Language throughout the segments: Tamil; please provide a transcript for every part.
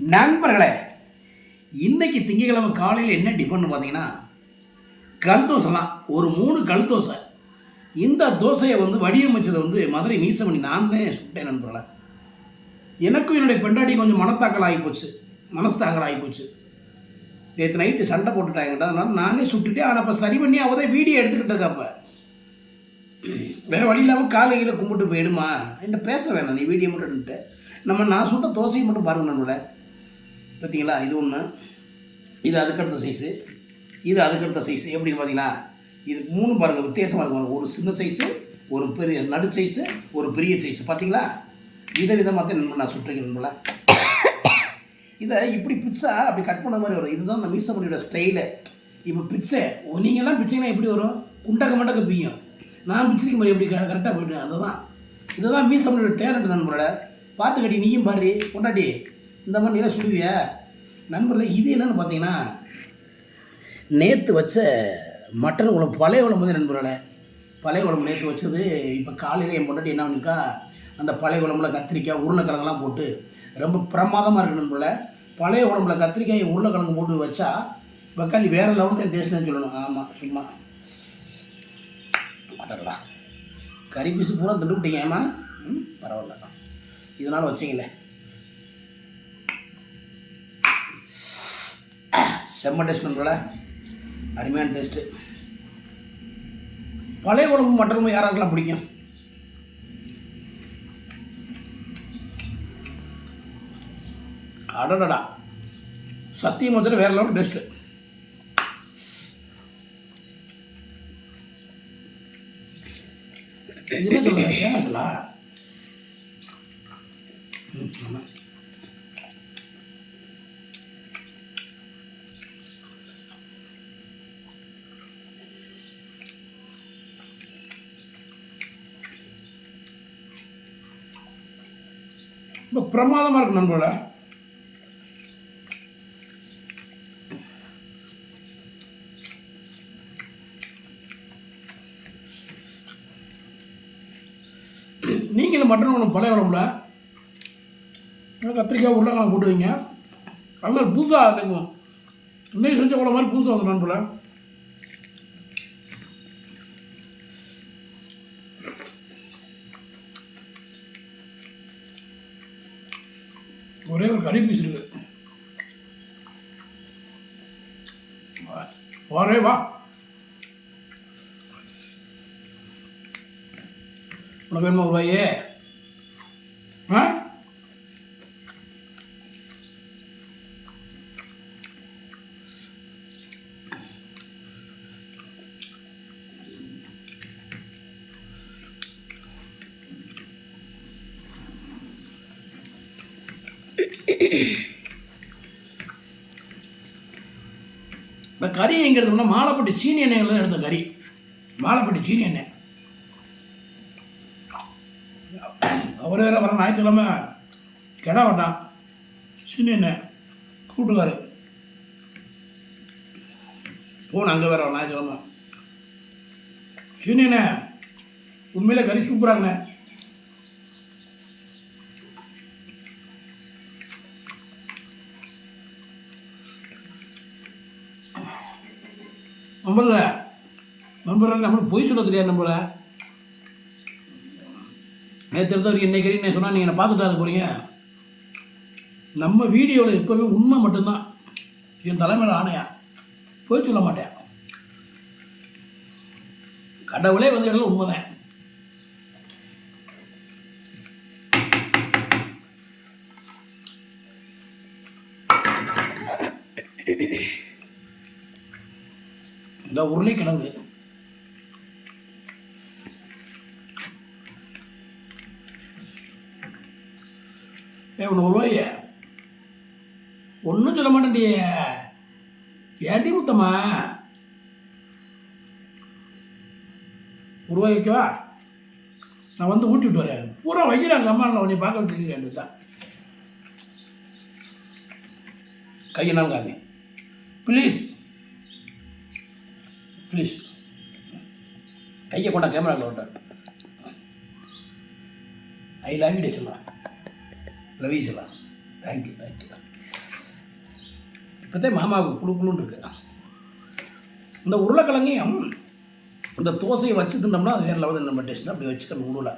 நண்பர்களே இன்னைக்கு திங்கக்கிழமை காலையில் என்ன டிஃபன் பார்த்தீங்கன்னா கல் தோசைலாம். ஒரு மூணு கல் தோசை. இந்த தோசையை வந்து வடிவமைச்சதை வந்து மதுரை மீசமணி. நான் தான் சுட்டேன் நண்பர்களே. எனக்கும் என்னுடைய பெண்டாட்டி கொஞ்சம் மனத்தாக்கல் ஆகிப்போச்சு மனஸ்தாக்கல் ஆகிப்போச்சு நேற்று நைட்டு சண்டை போட்டுட்டாங்கடா அதனால் நானே சுட்டுட்டேன். ஆனால் அப்போ சரி பண்ணி அவதே வீடியோ எடுத்துக்கிட்டது அப்போ. வேறு வழி இல்லாமல் காலையில் கும்பிட்டு போயிடுமா? என்ன பேச வேணாம். நீ வீடியோ மட்டும் நம்ம நான் சுட்ட தோசையை மட்டும் பாருங்க நம்மளை பார்த்தீங்களா? இது ஒன்று இது அதுக்கடுத்த சைஸு இது அதுக்கடுத்த சைஸு எப்படின்னு பார்த்தீங்களா இது மூணு பாருங்கள் வித்தியாசமாக இருக்கும் ஒரு சின்ன சைஸு ஒரு பெரிய நடு சைஸு ஒரு பெரிய சைஸு பார்த்தீங்களா? வித விதமாக தான் நண்பர் நான் சுட்டுருக்கேன் நண்பர்களா. இதை இப்படி பிச்சா அப்படி கட் பண்ண மாதிரி வரும். இதுதான் இந்த மீசமணியோட ஸ்டைலு இப்போ பிச்சை நீங்கள்லாம் பிச்சிங்கன்னா எப்படி வரும்? குண்டக்க மண்டக்க பிய்யும். நான் பிச்சிருக்க மாதிரி எப்படி கரெக்டாக போயிட்டேன். அதுதான். இதுதான் மீசமணியோட டேலண்ட் நண்பரோட பார்த்து கட்டி நீயும் பாரு கொண்டாட்டி இந்த மாதிரி நீலாம் சொல்லுவியா? நண்பர்கள் இது என்னென்னு பார்த்தீங்கன்னா நேற்று வச்ச மட்டன் குழம்பு பழைய குழம்பு வந்து நண்பர்களே பழைய குழம்பு நேற்று வச்சது இப்போ காலையில் என் பொண்டாட்டி என்ன பண்ணிருக்கா அந்த பழைய குழம்புல கத்திரிக்காய் உருளைக்கிழங்கெல்லாம் போட்டு ரொம்ப பிரமாதமாக இருக்குது நண்பர்களே. பழைய குழம்புல கத்திரிக்காய் உருளைக்கிழங்கு போட்டு வச்சா தக்காளி வேறு லெவலில் தான் டேஸ்ட்னு சொல்லணும். ஆமாம் சும்மா. அடடா கறி பீஸு பூரா திண்டு விட்டீங்க ஏமா ம் பரவாயில்லண்ணா இதனால் வச்சிங்களேன் செம்ம டேஸ்ட் நண்பர்களே. அருமையான டேஸ்ட்டு பழைய குழம்பு மட்டன் குழம்பு யாராருக்கெல்லாம் பிடிக்கும்? அடடடா. சத்தியம் வச்சுட்டு வேற லெவல் டேஸ்ட்டு என்ன சொல்ல ஏன் சொல்லா ம், ஆமாம் ரொம்ப பிரமாதமாக இருக்கு நண்பர்கள. நீங்களும் மட்டன் ஒன்று பழைய குழம்புல கத்திரிக்காய் உருளைக்கிழங்கு போட்டு வைங்க. அது மாதிரி புதுசாக இருக்கும் இன்னைக்கு செஞ்ச குழம்பு மாதிரி புதுசாக வந்து நண்பர்கள. ஒரே ஒரு கறி பீஸ் இருக்குது வரே வா. உனக்கு வேணுமா ஒரு ரூபாயே ஆ? இந்த கறி எங்கே எடுத்தோம்னா மாலைப்பட்டி சீனி எண்ணெயில் தான் எடுத்த கறி. மாலைப்பட்டி சீனி எண்ணெய். அவர் வேற வர ஞாயிற்றுக்கிழமை கிடா வட்டான் சீனி எண்ணெய் கூட்டுக்காரு போன அங்கே வேற ஞாயிற்றுக்கிழமை. சீனி எண்ணெய். உண்மையிலே கறி சூப்பராங்கண்ணே நம்பல. நம்புறேன் நம்மளுக்கு பொய் சொல்ல தெரியாது நம்மள நேற்று இருந்தவர் இன்றைக்கி நான் சொன்னால் நீங்கள் என்னை பார்த்துட்டு போகிறீங்க நம்ம வீடியோவில் எப்போவுமே உண்மை மட்டும்தான். என் தலைமையில் ஆணையா? பொய் சொல்ல மாட்டேன். கடவுளே வந்து இடத்துல உண்மைதான். இந்த உருளைக்கிழங்கு. ஏ உனக்கு உருவாய ஒன்றும் சொல்ல மாட்டேன்டியே ஏண்டி முத்தம்மா? உருவாய் வைக்கவா? நான் வந்து ஊட்டிட்டு வரேன். பூரா வைக்கிறாங்க அம்மா நான் உன்னை பார்க்க வச்சுருக்கேன் தான் கையை காமி ப்ளீஸ் ப்ளீஸ் கையை கொண்டா கேமராவில் விட்டார் ஐ லவ் யூ சொல்லலாம் லவ் யூ சொல்லலாம் தேங்க்யூ தேங்க்யூ இப்போதே மாமாவுக்கு குழு குழுன்னு இருக்கு. இந்த உருளைக்கிழங்கையும் இந்த தோசையை வச்சு தின்னோம்னா அது வேறு லெவலில் நம்ம டேஸ்ட் அப்படி வச்சுக்கணும் உருளை.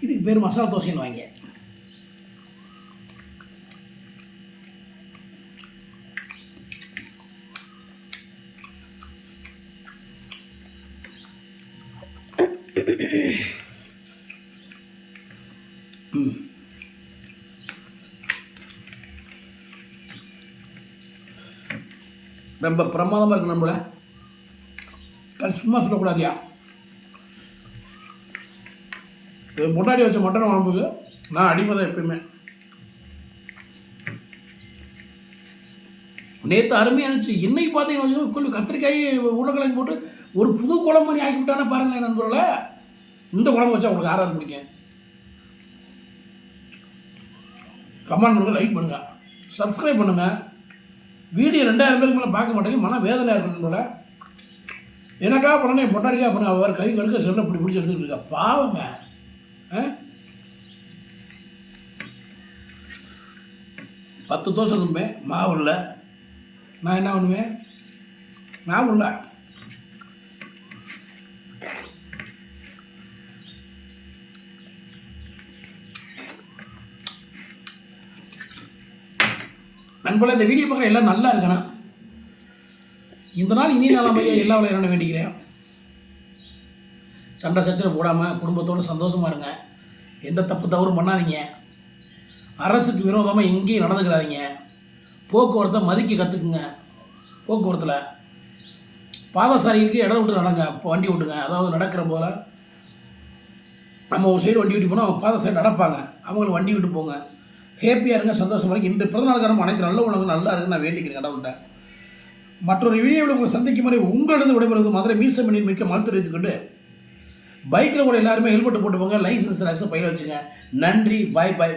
இதுக்கு பேர் மசாலா தோசைன்னு வாங்க ரொம்ப பிரமாதமாக இருக்கு நம்மள. சும்மா சொல்லக்கூடாதியா இது முன்னாடி வச்ச மட்டன் உடம்புக்கு நான் அடிமதை எப்பயுமே. நேற்று அருமையாக இருந்துச்சு. இன்னைக்கு பார்த்தீங்கன்னா கொஞ்சம் கத்திரிக்காய் உருளைக்கிழங்கு போட்டு ஒரு புது குழம்பு மாதிரி ஆக்கி விட்டானே பாருங்களேன் நண்பர்களே. இந்த குழம்பு வச்சா உங்களுக்கு ஆறாவது பிடிக்கும். கமெண்ட் பண்ணுங்கள் லைக் பண்ணுங்கள் சப்ஸ்கிரைப் பண்ணுங்கள் வீடியோ ரெண்டாயிரம் பேருக்கு மேலே பார்க்க மாட்டேங்க. மன வேதனையாக போல எனக்காக பண்ணணும் என் பொண்டாடிக்காக பண்ண அவர் கை கழுக்க செல்ல இப்படி பிடிச்சி எடுத்துக்கிட்டு இருக்கா பாவங்க. ஆ? பத்து தோசை தும்பேன். மாவு இல்லை. நான் என்ன பண்ணுவேன்? மாவு இல்லை. நண்பர்களே இந்த வீடியோ பார்க்குற எல்லாம் நல்லா இருக்கணும். இந்த நாள் இனி நலமையை எல்லா விளையாட வேண்டிக்கிறேன். சண்டை சச்சரவு போடாமல் குடும்பத்தோடு சந்தோஷமாக இருங்க. எந்த தப்பு தவறும் பண்ணாதீங்க. அரசுக்கு விரோதமாக எங்கேயும் நடந்துக்கிறாதீங்க. போக்குவரத்தை மதிக்க கற்றுக்குங்க போக்குவரத்தில் பாதசாரிக்கு இடம் விட்டு நடங்க. இப்போ வண்டி விட்டுங்க அதாவது நடக்கிற போல் நம்ம ஒரு சைடு வண்டி விட்டு போனால் பாதசாரி நடப்பாங்க. அவங்களுக்கு வண்டி விட்டு போங்க. ஹேப்பியாக இருங்க சந்தோஷமாக இருங்க. இன்று பிறந்தநாள் காரணம் அனைத்து நல்ல உணவு நல்லா இருக்குன்னு நான் வேண்டிக்கிறேன் கடவுள்கிட்ட. மற்றொரு வீடியோவில் உங்களை சந்திக்கும் முறை உங்களிடம் விடைபெறுவது மதுரை மீசமணியில் மிக்க மருத்துவ தெரிவித்துக் கொண்டு பைக்கில் கூட எல்லாருமே ஹெல்மெட் போட்டு போங்க லைசன்ஸ் பையில வச்சுங்க. நன்றி பாய் பாய்